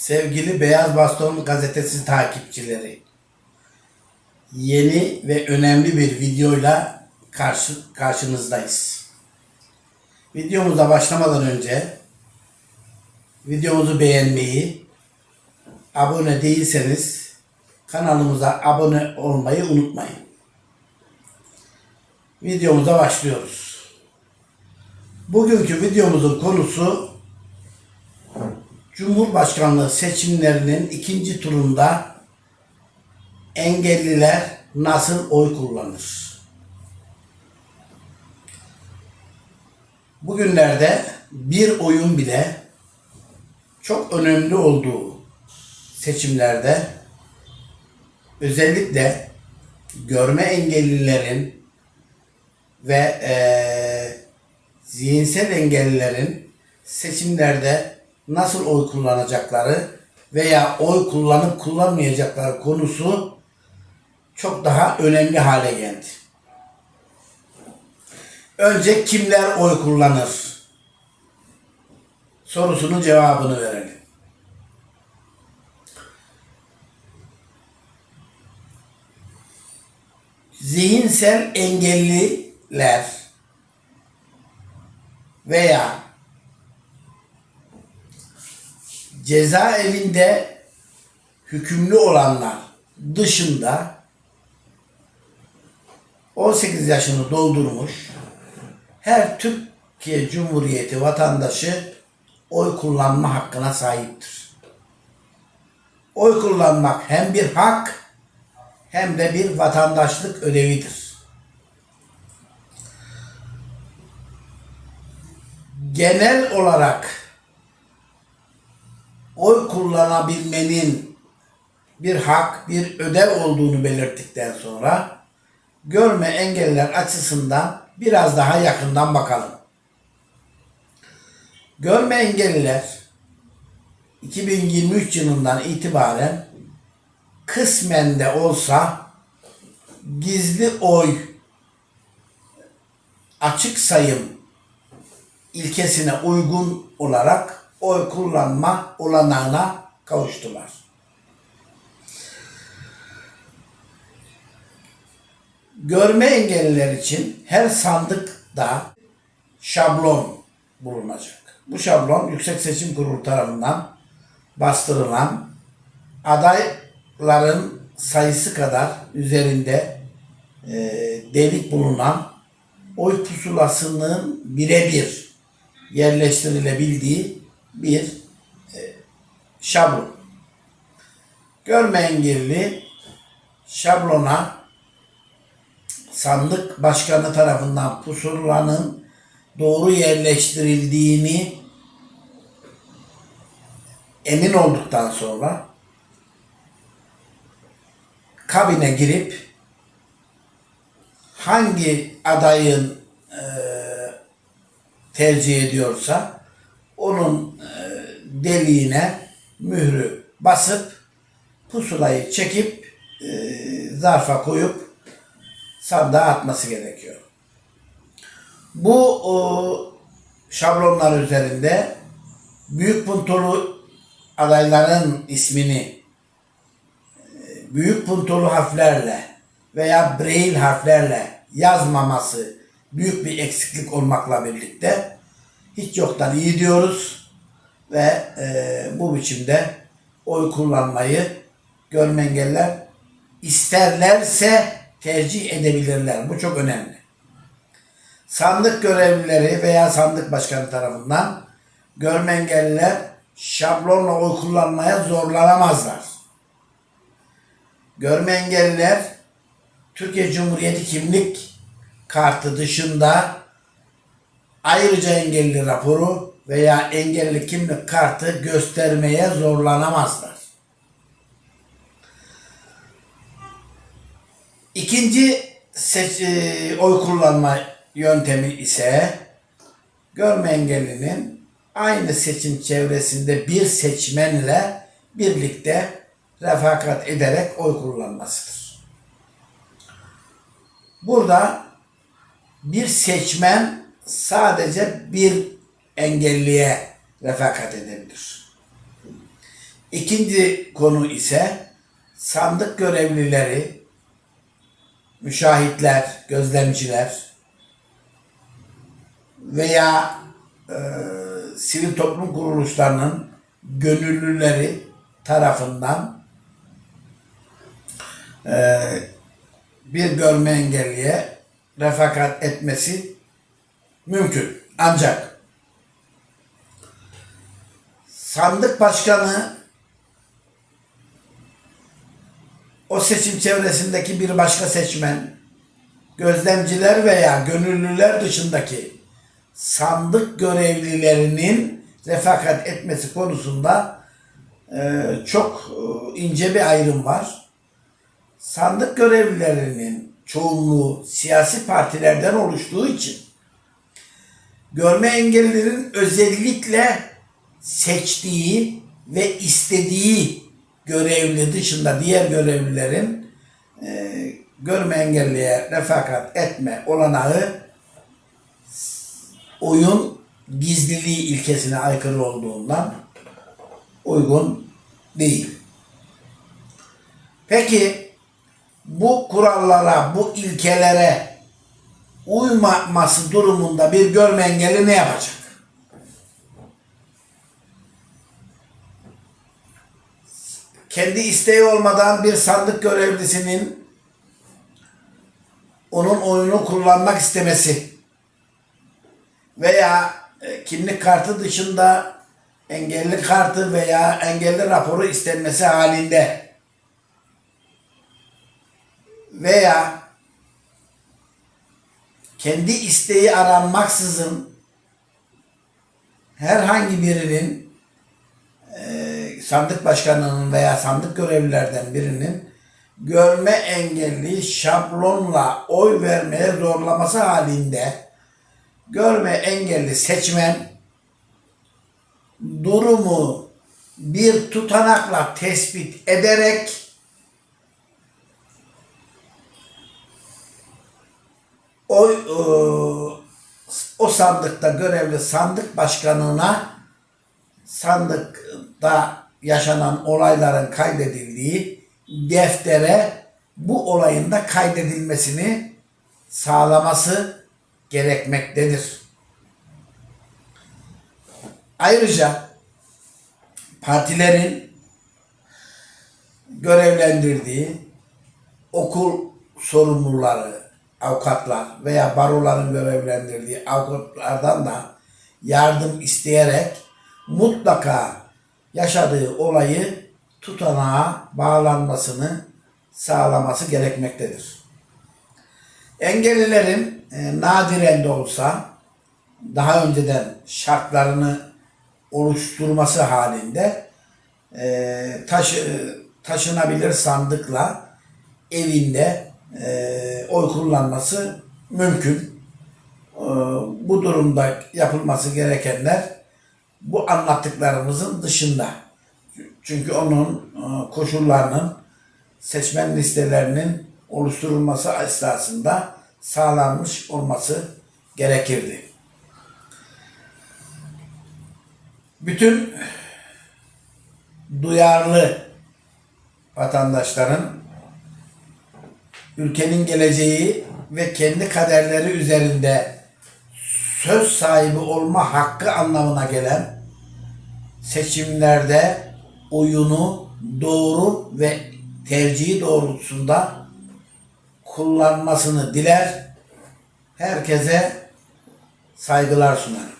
Sevgili Beyaz Baston gazetesi takipçileri, yeni ve önemli bir videoyla karşı, karşınızdayız. Videomuza başlamadan önce videomuzu beğenmeyi, abone değilseniz kanalımıza abone olmayı unutmayın. Videomuza başlıyoruz. Bugünkü videomuzun konusu Cumhurbaşkanlığı seçimlerinin ikinci turunda engelliler nasıl oy kullanır? Bugünlerde bir oyun bile çok önemli olduğu seçimlerde özellikle görme engellilerin ve eee, zihinsel engellilerin seçimlerde nasıl oy kullanacakları veya oy kullanıp kullanmayacakları konusu çok daha önemli hale geldi. Önce kimler oy kullanır? Sorusunun cevabını verelim. Zihinsel engelliler veya cezaevinde hükümlü olanlar dışında 18 yaşını doldurmuş her Türkiye Cumhuriyeti vatandaşı oy kullanma hakkına sahiptir. Oy kullanmak hem bir hak hem de bir vatandaşlık ödevidir. Genel olarak oy kullanabilmenin bir hak, bir ödev olduğunu belirttikten sonra görme engelliler açısından biraz daha yakından bakalım. Görme engelliler 2023 yılından itibaren kısmen de olsa gizli oy açık sayım ilkesine uygun olarak oy kullanma olanağına kavuştular. Görme engelliler için her sandıkta şablon bulunacak. Bu şablon Yüksek Seçim Kurulu tarafından bastırılan adayların sayısı kadar üzerinde e, delik bulunan oy pusulasının birebir yerleştirilebildiği bir e, şablon. Görme engelli şablona sandık başkanı tarafından pusulanın doğru yerleştirildiğini emin olduktan sonra kabine girip hangi adayın e, tercih ediyorsa onun e, deliğine mührü basıp pusulayı çekip e, zarfa koyup sandığa atması gerekiyor. Bu o, şablonlar üzerinde büyük puntolu adayların ismini e, büyük puntolu harflerle veya braille harflerle yazmaması büyük bir eksiklik olmakla birlikte hiç yoktan iyi diyoruz ve e, bu biçimde oy kullanmayı görme engeller isterlerse tercih edebilirler. Bu çok önemli. Sandık görevlileri veya sandık başkanı tarafından görme engelliler şablonla oy kullanmaya zorlanamazlar. Görme engelliler Türkiye Cumhuriyeti kimlik kartı dışında ayrıca engelli raporu veya engelli kimlik kartı göstermeye zorlanamazlar. İkinci seç, e, oy kullanma yöntemi ise görme engellinin aynı seçim çevresinde bir seçmenle birlikte refakat ederek oy kullanmasıdır. Burada bir seçmen sadece bir engelliye refakat edebilir. İkinci konu ise sandık görevlileri, müşahitler, gözlemciler veya e, sivil toplum kuruluşlarının gönüllüleri tarafından e, bir görme engelliye refakat etmesi mümkün. Ancak sandık başkanı o seçim çevresindeki bir başka seçmen, gözlemciler veya gönüllüler dışındaki sandık görevlilerinin refakat etmesi konusunda e, çok e, ince bir ayrım var. Sandık görevlilerinin çoğunluğu siyasi partilerden oluştuğu için görme engellilerin özellikle seçtiği ve istediği görevli dışında diğer görevlilerin e, görme engelliye refakat etme olanağı oyun gizliliği ilkesine aykırı olduğundan uygun değil. Peki bu kurallara, bu ilkelere uymaması durumunda bir görme engelli ne yapacak? Kendi isteği olmadan bir sandık görevlisinin onun oyunu kullanmak istemesi veya e, kimlik kartı dışında engelli kartı veya engelli raporu istenmesi halinde veya kendi isteği aranmaksızın herhangi birinin e, sandık başkanının veya sandık görevlilerden birinin görme engelli şablonla oy vermeye zorlaması halinde görme engelli seçmen durumu bir tutanakla tespit ederek o, e, o sandıkta görevli sandık başkanına sandıkta yaşanan olayların kaydedildiği deftere bu olayın da kaydedilmesini sağlaması gerekmektedir. Ayrıca partilerin görevlendirdiği okul sorumluları, avukatlar veya baroların görevlendirdiği avukatlardan da yardım isteyerek mutlaka yaşadığı olayı tutanağa bağlanmasını sağlaması gerekmektedir. Engellilerin e, nadiren de olsa daha önceden şartlarını oluşturması halinde e, taşı, taşınabilir sandıkla evinde e, oy kullanması mümkün. E, bu durumda yapılması gerekenler bu anlattıklarımızın dışında. Çünkü onun e, koşullarının seçmen listelerinin oluşturulması esnasında sağlanmış olması gerekirdi. Bütün duyarlı vatandaşların ülkenin geleceği ve kendi kaderleri üzerinde söz sahibi olma hakkı anlamına gelen seçimlerde oyunu doğru ve tercihi doğrultusunda kullanmasını diler. Herkese saygılar sunarım.